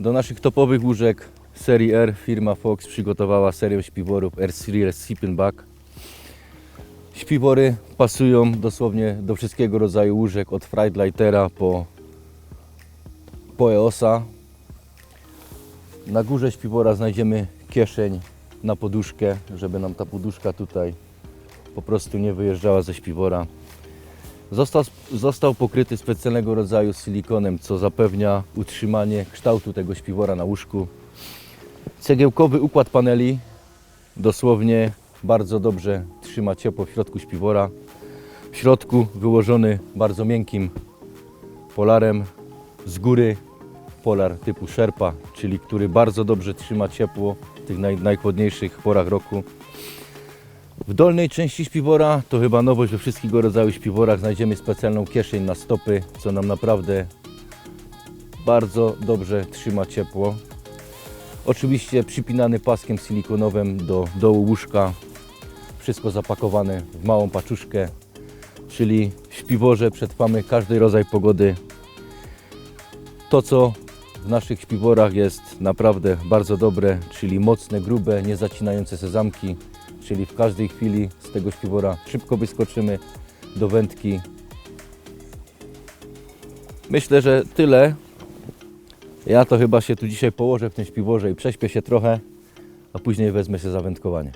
Do naszych topowych łóżek serii R firma Fox przygotowała serię śpiworów R3 Sleeping Bag. Śpiwory pasują dosłownie do wszystkiego rodzaju łóżek, od Frightlightera po, po EOSa. Na górze śpiwora znajdziemy kieszeń na poduszkę, żeby nam ta poduszka tutaj po prostu nie wyjeżdżała ze śpiwora. Został, został pokryty specjalnego rodzaju silikonem, co zapewnia utrzymanie kształtu tego śpiwora na łóżku. Cegiełkowy układ paneli dosłownie bardzo dobrze trzyma ciepło w środku śpiwora. W środku wyłożony bardzo miękkim polarem z góry polar typu Sherpa, czyli który bardzo dobrze trzyma ciepło w tych naj, najchłodniejszych porach roku. W dolnej części śpiwora, to chyba nowość we wszystkich rodzaju śpiworach, znajdziemy specjalną kieszeń na stopy, co nam naprawdę bardzo dobrze trzyma ciepło. Oczywiście przypinany paskiem silikonowym do dołu łóżka, wszystko zapakowane w małą paczuszkę, czyli w śpiworze przetrwamy każdy rodzaj pogody. To co w naszych śpiworach jest naprawdę bardzo dobre, czyli mocne, grube, niezacinające się zamki, czyli w każdej chwili z tego śpiwora szybko wyskoczymy do wędki. Myślę, że tyle. Ja to chyba się tu dzisiaj położę w tym śpiworze i prześpię się trochę, a później wezmę się za wędkowanie.